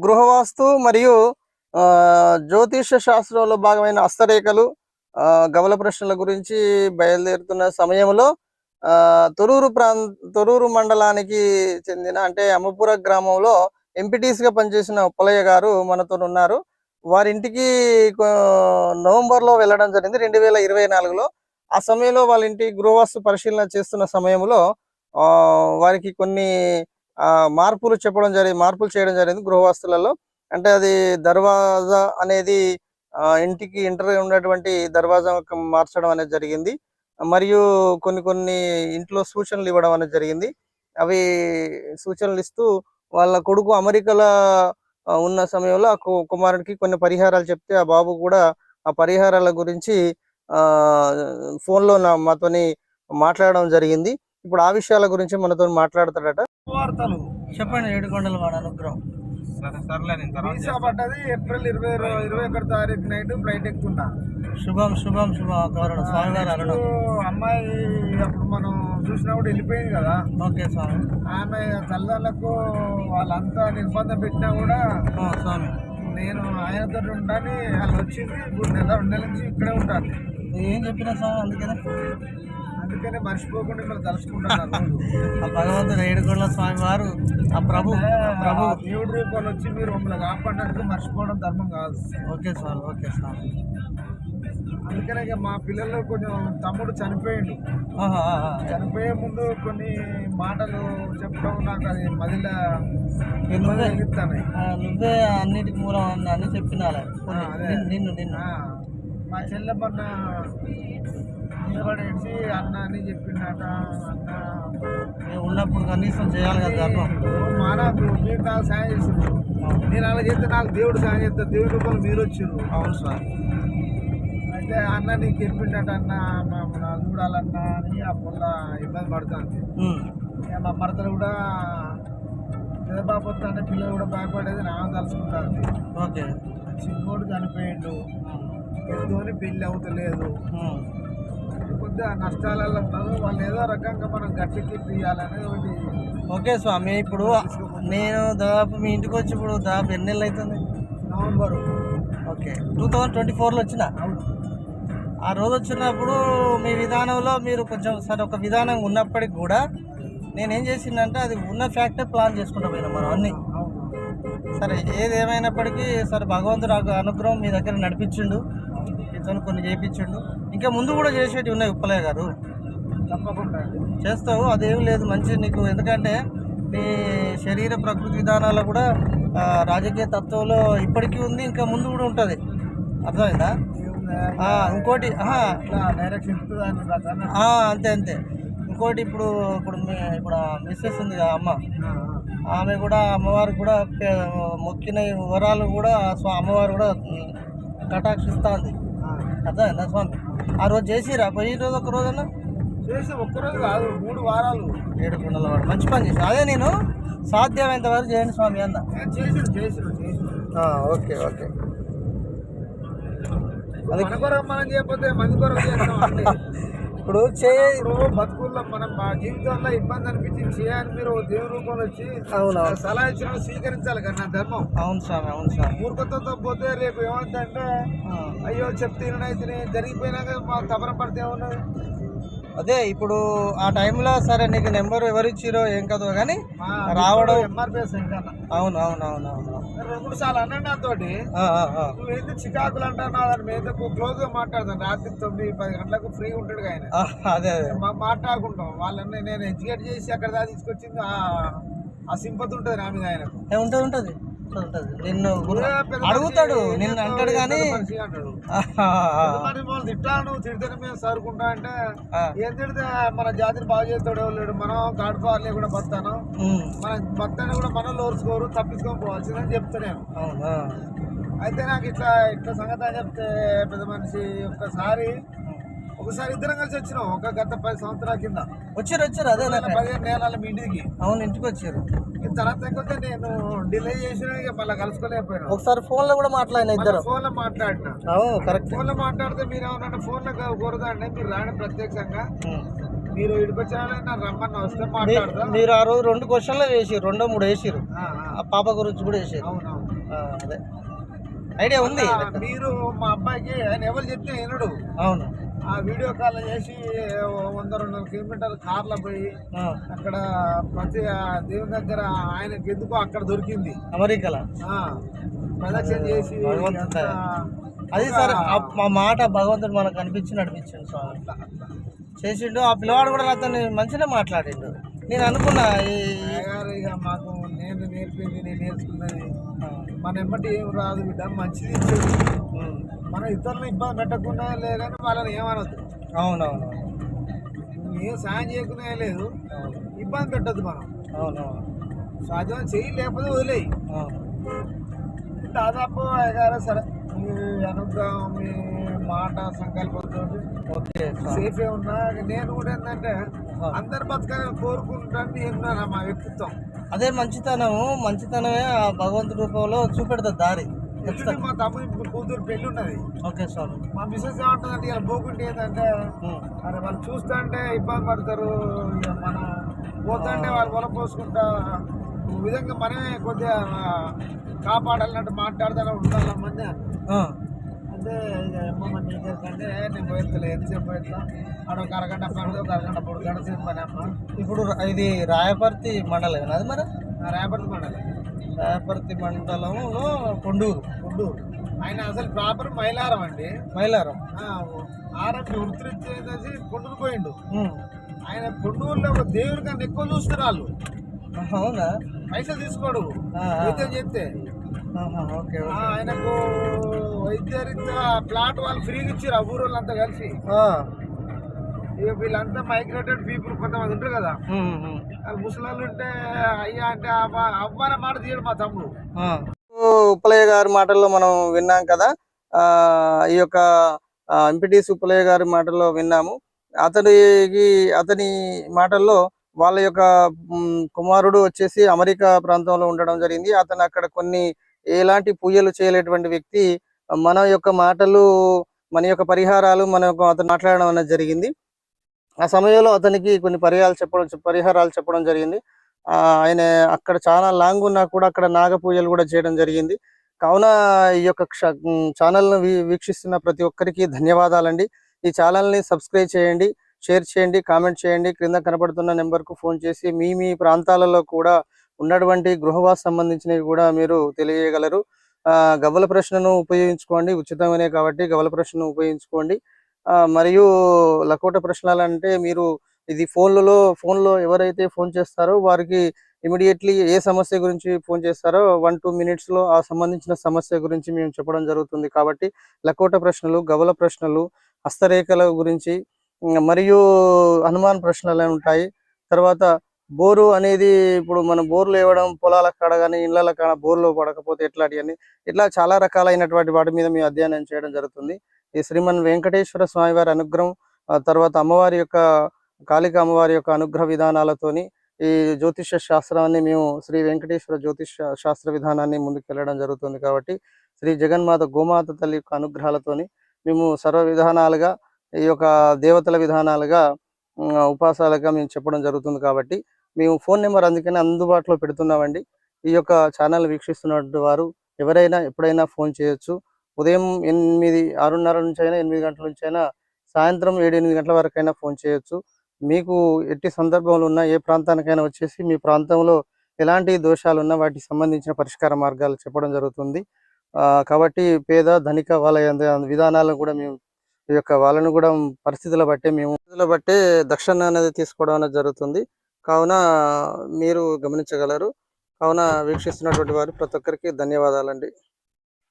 గృహవాస్తు మరియు ఆ, జ్యోతిష శాస్త్రంలో భాగమైన హస్తరేఖలు గవల ప్రశ్నల గురించి బయలుదేరుతున్న సమయంలో ఆ, తొరూరు ప్రాంత తొరూరు మండలానికి చెందిన అంటే అమ్మపుర గ్రామంలో ఎంపీటీసీగా పనిచేసిన ఉప్పలయ్య గారు మనతో ఉన్నారు. వారి ఇంటికి నవంబర్లో వెళ్ళడం జరిగింది. రెండు వేల ఇరవై నాలుగులో ఆ సమయంలో వాళ్ళ ఇంటి గృహవాస్తు పరిశీలన చేస్తున్న సమయంలో వారికి కొన్ని మార్పులు చెప్పడం జరిగింది మార్పులు చేయడం జరిగింది గృహవాస్తులలో అంటే అది దర్వాజా అనేది ఆ, ఇంటికి ఇంటర్ ఉన్నటువంటి దర్వాజా మార్చడం అనేది జరిగింది. మరియు కొన్ని కొన్ని ఇంట్లో సూచనలు ఇవ్వడం అనేది జరిగింది. అవి సూచనలు ఇస్తూ వాళ్ళ కొడుకు అమెరికాలో ఉన్న సమయంలో ఆ కుమారుడికి కొన్ని పరిహారాలు చెప్తే ఆ బాబు కూడా ఆ పరిహారాల గురించి ఆ ఫోన్ నా మాతోని మాట్లాడడం జరిగింది. ఇప్పుడు ఆ విషయాల గురించి మనతో మాట్లాడతాడట. వార్తలు చెప్పండి ఏడుకొండల వాడ అనుగ్రహం. వీసా పడ్డది ఏప్రిల్ ఇరవై ఇరవై ఒకటి తారీఖు నైట్ ఫ్లైట్ ఎక్కుతున్నా శుభం శుభం శుభం. గౌరవ స్వామి గారు అమ్మాయి అప్పుడు మనం చూసినప్పుడు వెళ్ళిపోయింది కదా. ఓకే స్వామి. ఆమె తల్లిదండ్రులకు వాళ్ళంతా నిర్బంధం పెట్టినా కూడా స్వామి. నేను ఆయనతో ఉంటాను వాళ్ళు వచ్చింది ఇప్పుడు నెల రెండు నెలల నుంచి ఇక్కడే ఉంటాను ఏం చెప్పినా స్వామి అందుకనే? అందుకనే మర్చిపోకుండా మిమ్మల్ని తలుచుకుంటున్నాను రోజు. ఆ భగవంతుడు ఏడుకొండల స్వామి వారు ఆ ప్రభు. ప్రభు దేవుడి రూపంలో వచ్చి మీరు మమ్మల్ని కాపాడినట్టు మర్చిపోవడం ధర్మం కాదు. ఓకే స్వామి ఓకే స్వామి. అందుకనే మా పిల్లలు కొంచెం తమ్ముడు చనిపోయిండు. చనిపోయే ముందు కొన్ని మాటలు చెప్పడం నాకు అది మదిలో నువ్వే. అన్నిటికి మూలం అని అదే. నిన్ను- నిన్ను మా చెల్లెమ్మన్న నిలబడేసి అన్న అని చెప్పిండట అన్న మేము ఉన్నప్పుడు కనీసం చేయాలి కదా ధర్మం మానకు మీరు నాకు సాయం చేసిండ్రు. నేను అలా చేస్తే నాకు దేవుడు సాయం చేస్తాను దేవుడి రూపంలో మీరు వచ్చిర్రు. అవును స్వామి అయితే అన్న నీకు చెప్పిండట అన్న మా చూడాలన్నా అని ఆ పుల్ల ఇబ్బంది పడుతుంది. మా మరదలు కూడా పెదబాబు అంటే పిల్లలు కూడా భయపడేది నా తలుచుకుంటుంది. ఓకే. చిన్నోడు చనిపోయిండు. పెద్దోని పెళ్ళి అవుతలేదు. కొద్దిగా నష్టాలలో ఉన్నారు. వాళ్ళు ఏదో రకంగా మనం గట్టికి తీయాలనేది ఒకటి ఓకే స్వామి ఇప్పుడు నేను దాదాపు మీ ఇంటికి వచ్చి ఇప్పుడు దాదాపు ఎన్ని నెలలు అవుతుంది? November. Okay. Two thousand twenty ఫోర్లో వచ్చిన? అవును. ఆ రోజు వచ్చినప్పుడు మీ విధానంలో మీరు కొంచెం సరే ఒక విధానం ఉన్నప్పటికి కూడా నేనేం చేసిందంటే అది ఉన్న ఫ్యాక్టే ప్లాన్ చేసుకుంటూ పోయినా మనం అన్నీ. సరే ఏది ఏమైనప్పటికీ సరే భగవంతుడు నాకు అనుగ్రహం మీ దగ్గర నడిపించిండు. మీతో కొన్ని చేయించిండు ఇంకా ముందు కూడా చేసేటివి ఉన్నాయి ఉప్పలయ్య గారు. తప్పకుండా చేస్తావు అదేం లేదు మంచి నీకు ఎందుకంటే నీ శరీర ప్రకృతి విధానాల్లో కూడా రాజకీయ తత్వంలో ఇప్పటికీ ఉంది ఇంకా ముందు కూడా ఉంటుంది. అర్థమైందా? ఇంకోటి అంతే అంతే. ఇంకోటి ఇప్పుడు ఇప్పుడు ఇప్పుడు మిస్సెస్ ఉంది కదా అమ్మ. ఆమె కూడా అమ్మవారు కూడా మొక్కిన వరాలు కూడా అమ్మవారు కూడా కటాక్షిస్తుంది. అర్థమైందా స్వామి? ఆ రోజు చేసిరా? పోయి రోజు ఒక రోజన్నా చేసి ఒక్కరోజు కాదు మూడు వారాలు. ఏడు కుండల వాడు. మంచి పని చేసి అదే నేను సాధ్యమైనంత వరకు చేయండి స్వామి అన్న. Okay okay. కొరకు మనం చేయకపోతే మంది కొరకు చేస్తాం ఇప్పుడు బతుకుల్లో మనం మా జీవితంలో ఇబ్బంది అనిపించింది. చేయాలని మీరు దేవుని రూపంలో వచ్చి అవును సలహా ఇచ్చిన స్వీకరించాలి కానీ నా ధర్మం. అవును స్వామి అవును స్వామి. మూర్ఖత్వంతో పోతే రేపు ఆ. అయ్యో చెప్తే జరిగిపోయినాక మా తపన పడితే ఏమన్నది? అదే ఇప్పుడు ఆ టైంలో సరే నీకు నెంబర్ ఎవరు ఇచ్చిరో ఏం కదో కానీ రావడం అవును అవును అవును అవును రెండు సార్లు అన్నాడు నాతోటి. ఆ, ఆ, ఆ. నువ్వు ఏంటి చికాకులు అంటున్నావు దాని మీద క్లోజ్గా మాట్లాడతాను రాత్రి తొమ్మిది పది గంటలకు ఫ్రీ ఉంటాడు ఆయన. అదే అదే. మా- మాట్లాడుకుంటాం. వాళ్ళని నేను ఎడ్యుకేట్ చేసి అక్కడ దాకా తీసుకొచ్చింది ఆ- సింపతి ఉంటుంది నా మీద ఆయనకు. ఉంటది, ఉంటది. నిన్ను అడుగుతాడు నిన్ను అంటాడు కానీ తిట్టాను తిడితేనే మేము సరుకుంటా అంటే ఏం తిడితే మన జాతిని బాగు చేస్తాడు ఎవరు మనం గాడిపాలు లేకుండా బతాను ఉమ్, మన బతాన్ని కూడా మనం ఓర్చుకోరు తప్పించుకొని పోవాల్సిందని చెప్తా నేను. అవును? ఆ. అయితే నాకు ఇట్లా ఇట్లా సంగతి అని చెప్తే పెద్ద మనిషి ఒక్కసారి ఒకసారి ఇద్దరం కలిసి వచ్చినాం. ఒక గత పది సంవత్సరాల కింద. వచ్చారు వచ్చారు. అదే పదిహేను నేరాల మీ ఇంటికి. అవును ఇంటికి వచ్చారు. తర్వాత కొద్దిగా నేను డిలే చేసిన మళ్ళీ కలుసుకోలేకపోయినా. ఒకసారి ఫోన్లో కూడా మాట్లాడిన ఇద్దరు. ఫోన్లో మాట్లాడినా. అవును కరెక్ట్. ఫోన్లో మాట్లాడితే మీరు ఏమన్నా ఫోన్లో కూరదా అండి మీరు రాని ప్రత్యక్షంగా. మీరు ఇడికొచ్చారా నన్ను రమ్మన్న వస్తే మీరు ఆ రోజు రెండు క్వశ్చన్లు వేసిరు రెండో మూడు వేసిరు ఆ, పాప గురించి కూడా వేసారు అదే. ఐడియా ఉంది. మీరు మా అబ్బాయికి ఆయన ఎవరు చెప్తే వినడు. అవును. ఆ వీడియో కాల్ చేసి వంద రెండు వందల కిలోమీటర్ల కార్లో పోయి అక్కడ ప్రతి దేవుని దగ్గర ఆయనకి ఎందుకో అక్కడ దొరికింది. అమెరికాలో? ప్రదక్షిణ చేసి అది సరే మా మాట భగవంతుడు మనకు అనిపించి నడిపించాడు స్వామి. చేసిండు ఆ పిల్లవాడు కూడా నాతో మంచిగా మాట్లాడిండు. నేను అనుకున్నా ఈ మాకు నేను నేర్పింది నేను నేర్చుకున్నది మన ఎమ్మటి ఏం రాదు బిడ్డ మంచిది మన ఇతరులను ఇబ్బంది పెట్టకుండా లే కానీ వాళ్ళని ఏమనొద్దు. అవునవును. ఏం సాయం చేయకునే లేదు. ఇబ్బంది పెట్టద్దు మనం. అవునవును. సాధ్యం చెయ్యి లేకపోతే వదిలేయి. దాదాపు అయ్యగారు సరే మీ అనుగ్రహం మీ మాట సంకల్పంతో ఓకే. సేఫే ఉన్నా. నేను కూడా ఏంటంటే. అందరు బతకాలని కోరుకుంటాను నేను నా మా వ్యక్తిత్వం? అదే మంచితనము మంచితనమే ఆ భగవంతుడి రూపంలో చూపెడుతుంది దారి. మా తమ్ముడి ఇప్పుడు కూతురు పెళ్ళి ఉన్నది ఓకే స్వామి. మా మిస్సెస్ ఏమంటుందంటే ఇలా పోకుంటే ఏంటంటే అరే వాళ్ళు చూస్తుంటే ఇబ్బంది పడతారు ఇక మనం పోతుంటే వాళ్ళు పొల పోసుకుంటా ఈ విధంగా మనమే కొద్దిగా కాపాడాలన్నట్టు మాట్లాడతాను ఉండాలమ్మని నీకంటే నేను పోయిస్తలే ఎంతసేపు పోయిస్తా ఆడ ఒక అరగంట పని ఒక అరగంట పొడు గంట సేపు పని అమ్మ. ఇప్పుడు ఇది రాయపర్తి మండలం అది మరి? రేపటి పండగ రాయపర్తి మండలంలో కొండూరు. ఫుడ్ ఆయన అసలు ప్రాపర్ మైలారం అండి. మైలారం. ఆర్ఎంపి వృత్తిచ్చేసి కొండూరు పోయిండు. ఆయన కొండూరులో ఒక దేవుడి కన్నా ఎక్కువ చూస్తారు వాళ్ళు. అవునా? పైసలు తీసుకోడు. ఆ, ఆయనకు వైద్యరీత్యా ప్లాట్ వాళ్ళు ఫ్రీగా ఇచ్చారు ఆ ఊరు వాళ్ళంతా కలిసి. ఆ, ఇక వీళ్ళంతా మైగ్రేటెడ్ పీపుల్ కొంతమంది ఉంటారు కదా. ముసలాళ్ళు ఉంటే అయ్యా అంటే అవ్వ- అవ్వన మాట తీయడు మా తమ్ముడు. ఆ. ఉప్పలయ్య గారి మాటల్లో మనం విన్నాం కదా ఆ ఈ యొక్క ఎంపీటీ ఉప్పలయ్య గారి మాటల్లో విన్నాము. అతనికి అతని మాటల్లో వాళ్ళ యొక్క కుమారుడు వచ్చేసి అమెరికా ప్రాంతంలో ఉండడం జరిగింది. అతను అక్కడ కొన్ని ఎలాంటి పూజలు చేయలేటువంటి వ్యక్తి మన యొక్క మాటలు మన యొక్క పరిహారాలు మన యొక్క అతను మాట్లాడడం అనేది జరిగింది. ఆ సమయంలో అతనికి కొన్ని పరిహారాలు చెప్పడం పరిహారాలు చెప్పడం జరిగింది. ఆయన అక్కడ చాలా లాంగ్ ఉన్నా కూడా అక్కడ నాగ పూజలు కూడా చేయడం జరిగింది. కావున ఈ యొక్క ఛానల్ను వీ- వీక్షిస్తున్న ప్రతి ఒక్కరికి ధన్యవాదాలండి. ఈ ఛానల్ని సబ్స్క్రైబ్ చేయండి షేర్ చేయండి కామెంట్ చేయండి. క్రింద కనబడుతున్న నెంబర్కు ఫోన్ చేసి మీ మీ ప్రాంతాలలో కూడా ఉన్నటువంటి గృహవాస సంబంధించినవి కూడా మీరు తెలియగలరు ఆ, గవ్వల ప్రశ్నను ఉపయోగించుకోండి. ఉచితమనే కాబట్టి గవ్వల ప్రశ్నను ఉపయోగించుకోండి. మరియు లకోట ప్రశ్నలు అంటే మీరు ఇది ఫోన్లలో ఫోన్లో ఎవరైతే ఫోన్ చేస్తారో వారికి ఇమీడియట్లీ ఏ సమస్య గురించి ఫోన్ చేస్తారో వన్ టూ మినిట్స్లో ఆ సంబంధించిన సమస్య గురించి మేము చెప్పడం జరుగుతుంది. కాబట్టి లకోట ప్రశ్నలు గవల ప్రశ్నలు హస్తరేఖల గురించి మరియు హనుమాన్ ప్రశ్నలు ఉంటాయి. తర్వాత బోరు అనేది ఇప్పుడు మనం బోర్లు ఇవ్వడం పొలాల కాడ కానీ ఇళ్ళ కాడ బోర్లు పడకపోతే ఎట్లాంటివన్నీ? ఇట్లా చాలా రకాలైనటువంటి వాటి మీద మేము అధ్యయనం చేయడం జరుగుతుంది. ఈ శ్రీమన్ వెంకటేశ్వర స్వామి వారి అనుగ్రహం తర్వాత అమ్మవారి యొక్క కాళిక అమ్మవారి యొక్క అనుగ్రహ విధానాలతోని ఈ జ్యోతిష శాస్త్రాన్ని మేము శ్రీ వెంకటేశ్వర జ్యోతిష శాస్త్ర విధానాన్ని ముందుకెళ్ళడం జరుగుతుంది కాబట్టి శ్రీ జగన్మాత గోమాత తల్లి యొక్క అనుగ్రహాలతోని మేము సర్వ విధానాలుగా ఈ యొక్క దేవతల విధానాలుగా ఉపాసాలుగా మేము చెప్పడం జరుగుతుంది కాబట్టి మేము ఫోన్ నెంబర్ అందుకని అందుబాటులో పెడుతున్నామండి. ఈ యొక్క ఛానల్ వీక్షిస్తున్నటువంటి వారు ఎవరైనా ఎప్పుడైనా ఫోన్ చేయొచ్చు. ఉదయం ఎనిమిది ఆరున్నర నుంచి అయినా ఎనిమిది గంటల నుంచి అయినా సాయంత్రం ఏడు ఎనిమిది గంటల వరకైనా ఫోన్ చేయొచ్చు. మీకు ఎట్టి సందర్భంలో ఉన్న ఏ ప్రాంతానికైనా వచ్చేసి మీ ప్రాంతంలో ఎలాంటి దోషాలు ఉన్నా వాటికి సంబంధించిన పరిష్కార మార్గాలు చెప్పడం జరుగుతుంది. ఆ, కాబట్టి పేద ధనిక వాళ్ళ విధానాలను కూడా మేము ఈ యొక్క వాళ్ళను కూడా పరిస్థితుల బట్టే మేము పరిస్థితుల బట్టే దక్షిణ అనేది తీసుకోవడం అనేది జరుగుతుంది. కావున మీరు గమనించగలరు. కావున వీక్షిస్తున్నటువంటి వారు ప్రతి ఒక్కరికి ధన్యవాదాలండి.